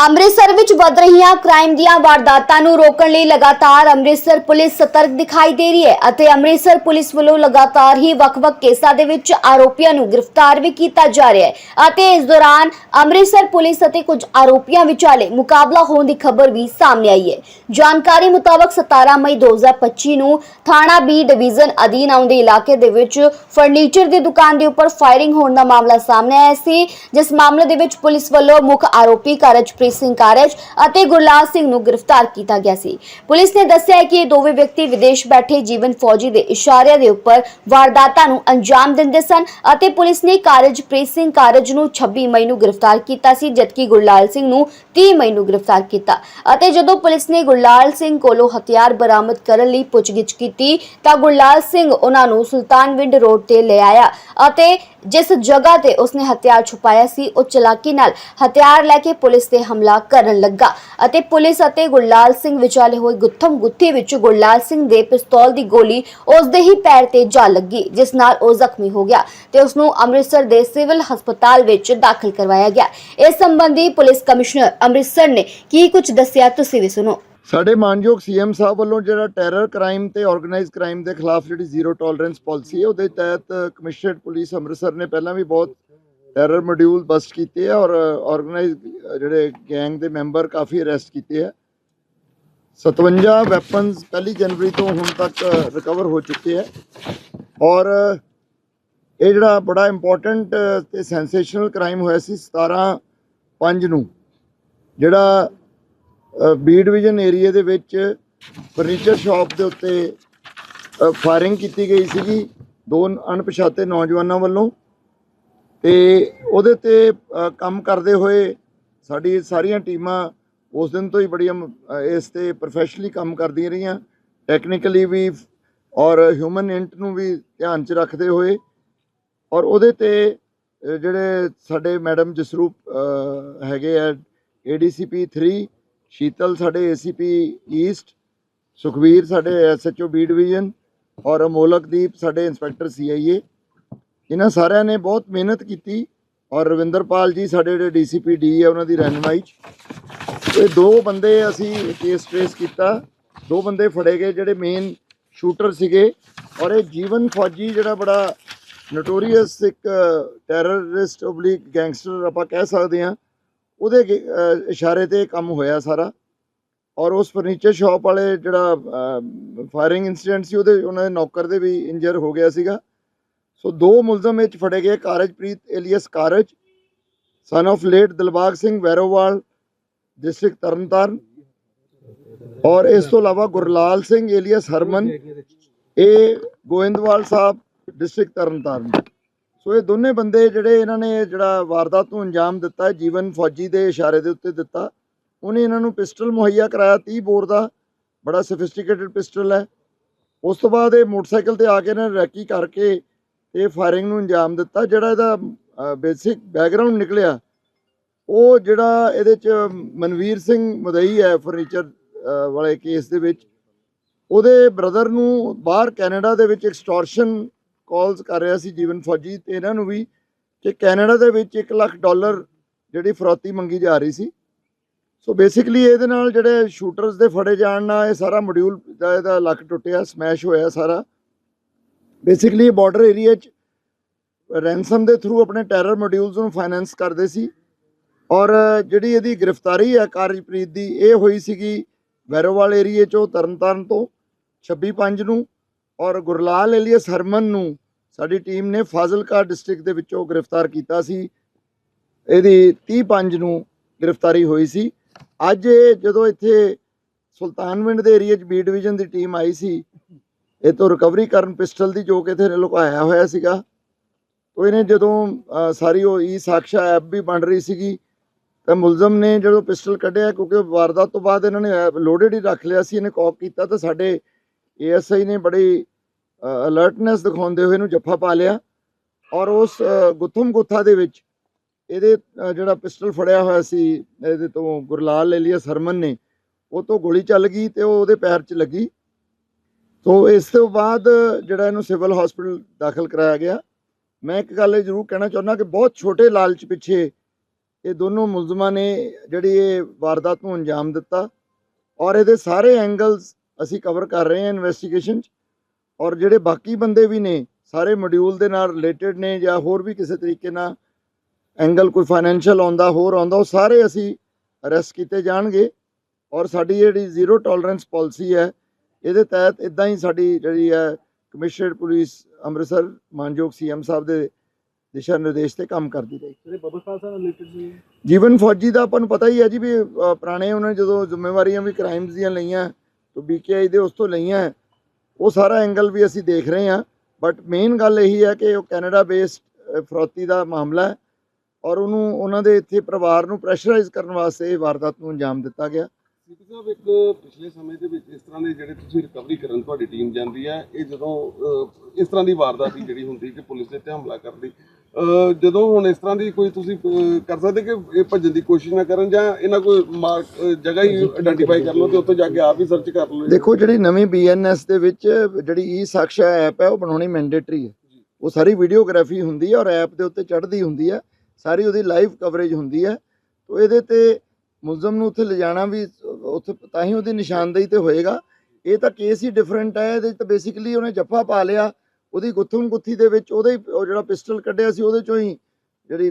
ਅੰਮ੍ਰਿਤਸਰ ਵਿੱਚ ਵੱਧ ਰਹੀਆਂ ਕ੍ਰਾਈਮ ਦੀਆਂ ਵਾਰਦਾਤਾਂ ਨੂੰ ਰੋਕਣ ਲਈ ਲਗਾਤਾਰ ਅੰਮ੍ਰਿਤਸਰ ਪੁਲਿਸ ਸਤਰਕ ਦਿਖਾਈ ਦੇ ਰਹੀ ਹੈ ਅਤੇ ਅੰਮ੍ਰਿਤਸਰ ਪੁਲਿਸ ਵੱਲੋਂ ਲਗਾਤਾਰ ਹੀ ਵੱਖ-ਵੱਖ ਕੇਸਾਂ ਦੇ ਵਿੱਚ ਆਰੋਪੀਆਂ ਨੂੰ ਗ੍ਰਿਫਤਾਰ ਵੀ ਕੀਤਾ ਜਾ ਰਿਹਾ ਹੈ ਅਤੇ ਇਸ ਦੌਰਾਨ ਅੰਮ੍ਰਿਤਸਰ ਪੁਲਿਸ ਅਤੇ ਕੁਝ ਆਰੋਪੀਆਂ ਵਿਚਾਲੇ ਮੁਕਾਬਲਾ ਹੋਣ ਦੀ ਖਬਰ ਵੀ ਸਾਹਮਣੇ ਆਈ ਹੈ। ਜਾਣਕਾਰੀ ਮੁਤਾਬਕ 17 ਮਈ 2025 ਨੂੰ ਥਾਣਾ ਬੀ ਡਿਵੀਜ਼ਨ ਅਧੀਨ ਆਉਂਦੇ ਇਲਾਕੇ ਦੇ ਵਿੱਚ ਫਰਨੀਚਰ ਦੀ ਦੁਕਾਨ ਦੇ ਉੱਪਰ ਫਾਇਰਿੰਗ ਹੋਣ ਦਾ ਮਾਮਲਾ ਸਾਹਮਣੇ ਆਇਆ ਸੀ, ਜਿਸ ਮਾਮਲੇ ਦੇ ਵਿੱਚ ਪੁਲਿਸ ਵੱਲੋਂ ਮੁੱਖ ਆਰੋਪੀ ਕਾਰਜਪ੍ਰੀਤ ਸਿੰਘ ਕਾਰਜ ਅਤੇ ਗੁਰਲਾਲ ਸਿੰਘ ਨੂੰ ਗ੍ਰਿਫਤਾਰ ਕੀਤਾ ਗਿਆ ਸੀ। ਪੁਲਿਸ ਨੇ ਦੱਸਿਆ ਕਿ ਇਹ ਦੋਵੇਂ ਵਿਅਕਤੀ ਵਿਦੇਸ਼ ਬੈਠੇ ਜੀਵਨ ਫੌਜੀ ਦੇ ਇਸ਼ਾਰਿਆਂ ਦੇ ਉੱਪਰ ਵਾਰਦਾਤਾਂ ਨੂੰ ਅੰਜਾਮ ਦਿੰਦੇ ਸਨ ਅਤੇ ਪੁਲਿਸ ਨੇ ਕਾਰਜਪ੍ਰੀਤ ਸਿੰਘ ਕਾਰਜ ਨੂੰ 26 ਮਈ ਨੂੰ ਗ੍ਰਿਫਤਾਰ ਕੀਤਾ ਸੀ, ਜਦਕਿ ਗੁਰਲਾਲ ਸਿੰਘ ਨੂੰ 30 ਮਈ ਨੂੰ ਗ੍ਰਿਫਤਾਰ ਕੀਤਾ। ਅਤੇ ਜਦੋਂ ਪੁਲਿਸ ਨੇ ਗੁਰਲਾਲ ਸਿੰਘ ਕੋਲੋਂ ਹਥਿਆਰ ਬਰਾਮਦ ਕਰਨ ਲਈ ਪੁੱਛਗਿੱਛ ਕੀਤੀ, ਤਾਂ ਗੁਰਲਾਲ ਸਿੰਘ ਉਹਨਾਂ ਨੂੰ ਸੁਲਤਾਨਵਿੰਡ ਰੋਡ ਤੇ ਲੈ ਆਇਆ ਅਤੇ ਜਿਸ ਜਗ੍ਹਾ ਤੇ ਉਸਨੇ ਹਥਿਆਰ ਛੁਪਾਇਆ ਸੀ, ਉਹ ਚਲਾਕੀ ਨਾਲ ਹਥਿਆਰ ਲੈ ਕੇ ਪੁਲਿਸ ਤੇ ਹਮਲਾ ਕਰਨ ਲੱਗਾ ਅਤੇ ਪੁਲਿਸ ਅਤੇ ਗੁਰਲਾਲ ਸਿੰਘ ਵਿਚਾਲੇ ਹੋਈ ਗੁੱਥਮ ਗੁੱਥੀ ਵਿੱਚ ਗੁਰਲਾਲ ਸਿੰਘ ਦੇ ਪਿਸਤੌਲ ਦੀ ਗੋਲੀ ਉਸ ਦੇ ਹੀ ਪੈਰ ਤੇ ਜਾ ਲੱਗੀ, ਜਿਸ ਨਾਲ ਉਹ ਜ਼ਖਮੀ ਹੋ ਗਿਆ ਤੇ ਉਸ ਨੂੰ ਅੰਮ੍ਰਿਤਸਰ ਦੇ ਸਿਵਲ ਹਸਪਤਾਲ ਵਿੱਚ ਦਾਖਲ ਕਰਵਾਇਆ ਗਿਆ। ਇਸ ਸੰਬੰਧੀ ਪੁਲਿਸ ਕਮਿਸ਼ਨਰ ਅੰਮ੍ਰਿਤਸਰ ਨੇ ਕੀ ਕੁਝ ਦੱਸਿਆ, ਤੁਸੀਂ ਵੀ ਸੁਣੋ। ਸਾਡੇ ਮਾਨਯੋਗ ਸੀਐਮ ਸਾਹਿਬ ਵੱਲੋਂ ਜਿਹੜਾ ਟੈਰਰ ਕ੍ਰਾਈਮ ਤੇ ਆਰਗੇਨਾਈਜ਼ਡ ਕ੍ਰਾਈਮ ਦੇ ਖਿਲਾਫ ਜਿਹੜੀ ਜ਼ੀਰੋ ਟੋਲਰੈਂਸ ਪਾਲਿਸੀ ਹੈ, ਉਹਦੇ ਤਹਿਤ ਕਮਿਸ਼ਨਰਡ ਪੁਲਿਸ ਅੰਮ੍ਰਿਤਸਰ ਨੇ ਪਹਿਲਾਂ ਵੀ ਬਹੁਤ ਟੈਰਰ ਮੋਡਿਊਲ ਬਸਟ ਕੀਤੇ ਆ ਔਰ ਆਰਗੇਨਾਈਜ਼ਡ ਜਿਹੜੇ ਗੈਂਗ ਦੇ ਮੈਂਬਰ ਕਾਫੀ ਅਰੈਸਟ ਕੀਤੇ ਆ। 57 ਵੈਪਨਸ ਪਹਿਲੀ ਜਨਵਰੀ ਤੋਂ ਹੁਣ ਤੱਕ ਰਿਕਵਰ ਹੋ ਚੁੱਕੇ ਆ। ਔਰ ਇਹ ਜਿਹੜਾ ਬੜਾ ਇੰਪੋਰਟੈਂਟ ਤੇ ਸੈਂਸੇਸ਼ਨਲ ਕ੍ਰਾਈਮ ਹੋਇਆ ਸੀ 17 5 ਨੂੰ। ਜਿਹੜਾ ਬੀ ਡਿਵੀਜ਼ਨ ਏਰੀਆ ਦੇ ਵਿੱਚ ਫਰਨੀਚਰ ਸ਼ਾਪ ਦੇ ਉੱਤੇ ਫਾਇਰਿੰਗ ਕੀਤੀ ਗਈ ਸੀਗੀ। ਦੋ ਅਣਪਛਾਤੇ ਨੌਜਵਾਨਾਂ ਵੱਲੋਂ। ਤੇ ਉਹਦੇ ਤੇ ਅ, ਕੰਮ ਕਰਦੇ ਹੋਏ ਸਾਡੀ ਸਾਰੀਆਂ ਟੀਮਾਂ ਉਸ ਦਿਨ ਤੋਂ ਹੀ ਬੜੀਆਂ ਅ, ਇਸ ਤੇ ਪ੍ਰੋਫੈਸ਼ਨਲੀ ਕੰਮ ਕਰਦੀਆਂ ਰਹੀਆਂ। ਟੈਕਨੀਕਲੀ ਵੀ ਔਰ ਹਿਊਮਨ ਇੰਟ ਨੂੰ ਵੀ ਧਿਆਨ 'ਚ ਰੱਖਦੇ ਹੋਏ ਔਰ ਉਹਦੇ ਤੇ ਅ, ਜਿਹੜੇ ਸਾਡੇ ਮੈਡਮ ਜਸਰੂਪ ਅ, ਹੈਗੇ ਆ ਏਡੀਸੀਪੀ 3 ਸ਼ੀਤਲ ਸਾਡੇ ਏਸੀਪੀ ਈਸਟ ਸੁਖਵੀਰ ਸਾਡੇ ਐਸਐਚਓ ਬੀ ਡਿਵੀਜ਼ਨ ਔਰ ਅਮੋਲਕਦੀਪ ਸਾਡੇ ਇੰਸਪੈਕਟਰ ਸੀਆਈਏ ਇਹਨਾਂ ਸਾਰਿਆਂ ਨੇ ਬਹੁਤ ਮਿਹਨਤ ਕੀਤੀ ਔਰ ਰਵਿੰਦਰਪਾਲ ਜੀ ਸਾਡੇ ਜਿਹੜੇ ਡੀਸੀਪੀ, ਡੀ ਹੈ, ਉਹਨਾਂ ਦੀ ਰਹਿਨਮਾਈ 'ਚ। ਇਹ ਦੋ ਬੰਦੇ ਅਸੀਂ ਕੇਸ ਟ੍ਰੇਸ ਕੀਤਾ। ਦੋ ਬੰਦੇ ਫੜੇ ਗਏ ਜਿਹੜੇ ਮੇਨ ਸ਼ੂਟਰ ਸੀਗੇ ਔਰ ਇਹ ਜੀਵਨ ਫੌਜੀ ਜਿਹੜਾ ਬੜਾ ਨੋਟੋਰੀਅਸ ਇੱਕ ਟੈਰਰਿਸਟ ਓਬਲੀਕ ਗੈਂਗਸਟਰ ਆਪਾਂ ਕਹਿ ਸਕਦੇ ਹਾਂ। ਉਹਦੇ ਗੇ- ਇਸ਼ਾਰੇ ਤੇ ਕੰਮ ਹੋਇਆ ਸਾਰਾ। ਔਰ ਉਸ ਫਰਨੀਚਰ ਸ਼ਾਪ ਵਾਲੇ ਜਿਹੜਾ ਫਾਇਰਿੰਗ ਇਨਸੀਡੈਂਟ ਸੀ, ਉਹਦੇ, ਉਹਨਾਂ ਦੇ ਨੌਕਰ ਦੇ ਵੀ ਇੰਜਰ ਹੋ ਗਿਆ ਸੀਗਾ। ਸੋ ਦੋ ਮੁਲਜ਼ਮ ਵਿੱਚ ਫੜੇ ਗਏ, Karajpreet alias Karaj son of late Dilbag Singh Wairowal district Tarn Taran ਔਰ ਇਸ ਤੋਂ ਇਲਾਵਾ ਗੁਰਲਾਲ ਸਿੰਘ ਏਲੀਅਸ ਹਰਮਨ ਇਹ ਗੋਇੰਦਵਾਲ ਸਾਹਿਬ ਡਿਸਟ੍ਰਿਕਟ ਤਰਨਤਾਰਨ। ਸੋ ਇਹ ਦੋਨੇ ਬੰਦੇ ਜਿਹੜੇ ਇਹਨਾਂ ਨੇ ਜਿਹੜਾ ਵਾਰਦਾਤ ਨੂੰ ਅੰਜਾਮ ਦਿੱਤਾ, ਜੀਵਨ ਫੌਜੀ ਦੇ ਇਸ਼ਾਰੇ ਦੇ ਉੱਤੇ ਦਿੱਤਾ, ਉਹਨੇ ਇਹਨਾਂ ਨੂੰ ਪਿਸਟਲ ਮੁਹੱਈਆ ਕਰਾਇਆ 30 ਬੋਰ ਦਾ, ਬੜਾ ਸੋਫਿਸਟੀਕੇਟਡ ਪਿਸਟਲ ਹੈ। ਉਸ ਤੋਂ ਬਾਅਦ ਇਹ ਮੋਟਰਸਾਈਕਲ ਤੇ ਆ ਕੇ ਇਹਨਾਂ ਨੇ ਰੈਕੀ ਕਰਕੇ ਇਹ ਫਾਇਰਿੰਗ ਨੂੰ ਅੰਜਾਮ ਦਿੱਤਾ, ਜਿਹੜਾ ਇਹਦਾ ਬੇਸਿਕ ਬੈਕਗ੍ਰਾਉਂਡ ਨਿਕਲਿਆ, ਉਹ ਜਿਹੜਾ ਇਹਦੇ ਚ ਮਨਵੀਰ ਸਿੰਘ ਮਦਈ ਹੈ ਫਰਨੀਚਰ ਵਾਲੇ ਕੇਸ ਦੇ ਵਿੱਚ, ਉਹਦੇ ਬ੍ਰਦਰ ਨੂੰ ਬਾਹਰ ਕੈਨੇਡਾ ਦੇ ਵਿੱਚ ਐਕਸਟੋਰਸ਼ਨ ਕਾਲਸ ਕਰ ਰਿਹਾ ਸੀ ਜੀਵਨ ਫੌਜੀ ਤੇ ਇਹਨਾਂ ਨੂੰ ਵੀ ਕਿ ਕੈਨੇਡਾ ਦੇ ਵਿੱਚ 1 ਲੱਖ ਡਾਲਰ ਜਿਹੜੀ ਫਰੋਤੀ ਮੰਗੀ ਜਾ ਰਹੀ ਸੀ। ਸੋ ਬੇਸਿਕਲੀ ਇਹਦੇ ਨਾਲ ਜਿਹੜੇ ਸ਼ੂਟਰਸ ਦੇ ਫੜੇ ਜਾਣ ਨਾਲ ਇਹ ਸਾਰਾ ਮੋਡਿਊਲ ਦਾ ਇਹਦਾ ਲੱਕ ਟੁੱਟਿਆ ਸਮੈਸ਼ ਹੋਇਆ ਸਾਰਾ। ਬੇਸਿਕਲੀ ਬਾਰਡਰ ਏਰੀਆ 'ਚ ਰੈਂਸਮ ਦੇ ਥਰੂ ਆਪਣੇ ਟੈਰਰ ਮੋਡਿਊਲਸ ਨੂੰ ਫਾਈਨੈਂਸ ਕਰਦੇ ਸੀ। ਔਰ ਜਿਹੜੀ ਇਹਦੀ ਗ੍ਰਿਫਤਾਰੀ ਹੈ ਕਾਰਜਪ੍ਰੀਤ ਦੀ, ਇਹ ਹੋਈ ਸੀਗੀ ਵੈਰੋਵਾਲ ਏਰੀਏ 'ਚੋਂ, ਤਰਨਤਾਰਨ ਤੋਂ 26 ਪੰਜ ਨੂੰ। ਔਰ ਗੁਰਲਾਲ ਏਲੀਅਸ ਹਰਮਨ ਨੂੰ ਸਾਡੀ ਟੀਮ ਨੇ ਫਾਜ਼ਿਲਕਾ ਡਿਸਟ੍ਰਿਕਟ ਦੇ ਵਿੱਚੋਂ ਗ੍ਰਿਫਤਾਰ ਕੀਤਾ ਸੀ। ਇਹਦੀ 30 ਪੰਜ ਨੂੰ ਗ੍ਰਿਫਤਾਰੀ ਹੋਈ ਸੀ। ਅੱਜ ਇਹ ਜਦੋਂ ਇੱਥੇ ਸੁਲਤਾਨਵਿੰਡ ਦੇ ਏਰੀਆ 'ਚ ਬੀ ਡਿਵੀਜ਼ਨ ਦੀ ਟੀਮ ਆਈ ਸੀ ਇਹ ਤੋਂ ਰਿਕਵਰੀ ਕਰਨ ਪਿਸਟਲ ਦੀ ਜੋ ਕਿ ਇੱਥੇ ਲੁਕਾਇਆ ਹੋਇਆ ਸੀਗਾ। ਉਹ ਇਹਨੇ ਜਦੋਂ ਸਾਰੀ ਉਹ ਈ ਸਾਕਸ਼ਾ ਐਪ ਵੀ ਬਣ ਰਹੀ ਸੀਗੀ, ਤਾਂ ਮੁਲਜ਼ਮ ਨੇ ਜਦੋਂ ਪਿਸਟਲ ਕੱਢਿਆ, ਕਿਉਂਕਿ ਵਾਰਦਾਤ ਤੋਂ ਬਾਅਦ ਇਹਨਾਂ ਨੇ ਲੋਡਡ ਹੀ ਰੱਖ ਲਿਆ ਸੀ, ਇਹਨੇ ਕੌਕ ਕੀਤਾ, ਤਾਂ ਸਾਡੇ ਏਐਸਆਈ ਨੇ ਬੜੀ ਅਲਰਟਨੈਸ ਦਿਖਾਉਂਦੇ ਹੋਏ ਇਹਨੂੰ ਜੱਫਾ ਪਾ ਲਿਆ। ਔਰ ਉਸ ਗੁੱਥਮ ਗੁੱਥਾ ਦੇ ਵਿੱਚ ਇਹਦੇ ਜਿਹੜਾ ਪਿਸਟਲ ਫੜਿਆ ਹੋਇਆ ਸੀ, ਇਹਦੇ ਤੋਂ ਗੁਰਲਾਲ ਏਲੀਅਸ ਸਰਮਨ ਨੇ, ਉਹ ਤੋਂ ਗੋਲੀ ਚੱਲ ਗਈ ਤੇ ਉਹ ਉਹਦੇ ਪੈਰ 'ਚ ਲੱਗੀ। ਤੋਂ ਇਸ ਤੋਂ ਬਾਅਦ ਜਿਹੜਾ ਇਹਨੂੰ ਸਿਵਲ ਹਸਪੀਟਲ ਦਾਖਲ ਕਰਾਇਆ ਗਿਆ। ਮੈਂ ਇੱਕ ਗੱਲ ਇਹ ਜ਼ਰੂਰ ਕਹਿਣਾ ਚਾਹੁੰਦਾ ਕਿ ਬਹੁਤ ਛੋਟੇ ਲਾਲਚ ਪਿੱਛੇ ਇਹ ਦੋਨੋਂ ਮੁਲਜ਼ਮਾਂ ਨੇ ਜਿਹੜੀ ਇਹ ਵਾਰਦਾਤ ਨੂੰ ਅੰਜਾਮ ਦਿੱਤਾ ਔਰ ਇਹਦੇ ਸਾਰੇ ਐਂਗਲਸ ਅਸੀਂ ਕਵਰ ਕਰ ਰਹੇ ਹਾਂ ਇਨਵੈਸਟੀਗੇਸ਼ਨ 'ਚ ਔਰ ਜਿਹੜੇ ਬਾਕੀ ਬੰਦੇ ਵੀ ਨੇ, ਸਾਰੇ ਮੋਡਿਊਲ ਦੇ ਨਾਲ ਰਿਲੇਟਡ ਨੇ ਜਾਂ ਹੋਰ ਵੀ ਕਿਸੇ ਤਰੀਕੇ ਨਾਲ ਐਂਗਲ ਕੋਈ ਫਾਈਨੈਂਸ਼ੀਅਲ ਆਉਂਦਾ, ਹੋਰ ਆਉਂਦਾ, ਉਹ ਸਾਰੇ ਅਸੀਂ ਅਰੈਸਟ ਕੀਤੇ ਜਾਣਗੇ ਔਰ ਸਾਡੀ ਜਿਹੜੀ ਜ਼ੀਰੋ ਟੋਲਰੈਂਸ ਪਾਲਿਸੀ ਹੈ ਇਹਦੇ ਤਹਿਤ ਇਦਾਂ ਹੀ ਸਾਡੀ ਜਿਹੜੀ ਹੈ ਕਮਿਸ਼ਨਰ ਪੁਲਿਸ ਅੰਮ੍ਰਿਤਸਰ ਮਾਨਯੋਗ ਸੀਐਮ ਸਾਹਿਬ ਦੇ ਦਿਸ਼ਾ ਨਿਰਦੇਸ਼ ਤੇ ਕੰਮ ਕਰਦੀ ਰਹੀ। ਜਿਹੜੇ ਬਬਲ ਖਾਲਸਾ ਨਾਲ ਰਿਲੇਟਡ ਸੀ ਜੀਵਨ ਫੌਜੀ ਦਾ ਆਪਾਂ ਨੂੰ ਪਤਾ ਹੀ ਹੈ ਜੀ ਵੀ ਪੁਰਾਣੇ ਉਹਨਾਂ ਨੇ ਜਦੋਂ ਜ਼ਿੰਮੇਵਾਰੀਆਂ ਵੀ ਕ੍ਰਾਈਮਸ ਦੀਆਂ ਲਈਆਂ ਤੋਂ ਬੀਕੇਆਈ ਦੇ ਉਸ ਤੋਂ ਲਈਆਂ ਉਹ ਸਾਰਾ ਐਂਗਲ ਵੀ ਅਸੀਂ ਦੇਖ ਰਹੇ ਹਾਂ। ਬਟ ਮੇਨ ਗੱਲ ਇਹੀ ਹੈ ਕਿ ਉਹ ਕੈਨੇਡਾ ਬੇਸਡ ਫਰੌਤੀ ਦਾ ਮਾਮਲਾ ਹੈ ਔਰ ਉਹਨੂੰ ਉਹਨਾਂ ਦੇ ਇੱਥੇ ਪਰਿਵਾਰ ਨੂੰ ਪ੍ਰੈਸ਼ਰਾਈਜ਼ ਕਰਨ ਵਾਸਤੇ ਇਹ ਵਾਰਦਾਤ ਨੂੰ ਅੰਜਾਮ ਦਿੱਤਾ ਗਿਆ। ਸੀਪੀ ਸਾਹਿਬ ਇੱਕ ਪਿਛਲੇ ਸਮੇਂ ਦੇ ਵਿੱਚ ਇਸ ਤਰ੍ਹਾਂ ਦੇ ਜਿਹੜੇ ਤੁਸੀਂ ਰਿਕਵਰੀ ਕਰਨ ਤੁਹਾਡੀ ਟੀਮ ਜਾਂਦੀ ਹੈ ਇਹ ਜਦੋਂ ਅਹ, ਇਸ ਤਰ੍ਹਾਂ ਦੀ ਵਾਰਦਾਤ ਹੀ ਜਿਹੜੀ ਹੁੰਦੀ ਕਿ ਪੁਲਿਸ ਦੇ ਤੇ ਹਮਲਾ ਕਰਦੀ ਅਹ, ਜਦੋਂ ਹੁਣ ਇਸ ਤਰ੍ਹਾਂ ਦੀ ਕੋਈ ਤੁਸੀਂ ਅਹ, ਕਰ ਸਕਦੇ ਕਿ ਇਹ ਭੱਜਣ ਦੀ ਕੋਸ਼ਿਸ਼ ਨਾ ਕਰਨ ਜਾਂ ਇਹਨਾਂ ਕੋਈ ਮਾਰਕ ਅਹ, ਜਗ੍ਹਾ ਹੀ ਆਇਡੈਂਟੀਫਾਈ ਕਰ ਲਓ ਤੇ ਉੱਥੋਂ ਜਾ ਕੇ ਆਪ ਹੀ ਸਰਚ ਕਰ ਲਓ? ਦੇਖੋ ਜਿਹੜੀ ਨਵੀਂ ਬੀਐਨਐਸ ਦੇ ਵਿੱਚ ਜਿਹੜੀ ਈ ਸਾਕਸ਼ਾ ਐਪ ਹੈ ਉਹ ਬਣਾਉਣੀ ਮੈਂਡੇਟਰੀ ਹੈ। ਉਹ ਸਾਰੀ ਵੀਡੀਓਗ੍ਰਾਫੀ ਹੁੰਦੀ ਹੈ ਔਰ ਐਪ ਦੇ ਉੱਤੇ ਚੜ੍ਹਦੀ ਹੁੰਦੀ ਹੈ। ਸਾਰੀ ਉਹਦੀ ਲਾਈਵ ਕਵਰੇਜ ਹੁੰਦੀ ਹੈ। ਤੋਂ ਇਹਦੇ ਤੇ ਮੁਲਜ਼ਮ ਨੂੰ ਉੱਥੇ ਲਿਜਾਣਾ ਵੀ ਉੱਥੇ ਤਾਂ ਹੀ ਉਹਦੀ ਨਿਸ਼ਾਨਦੇਹੀ ਤੇ ਹੋਏਗਾ। ਇਹ ਤਾਂ ਕੇਸ ਹੀ ਡਿਫਰੈਂਟ ਹੈ, ਇਹਦੇ 'ਚ ਤਾਂ ਬੇਸਿਕਲੀ ਉਹਨੇ ਜੱਫਾ ਪਾ ਲਿਆ, ਉਹਦੀ ਗੁੱਥਮ ਗੁੱਥੀ ਦੇ ਵਿੱਚ ਉਹਦੇ ਹੀ ਉਹ ਜਿਹੜਾ ਪਿਸਟਲ ਕੱਢਿਆ ਸੀ, ਉਹਦੇ ਚੋਂ ਹੀ ਜਿਹੜੀ ਗੋਲੀ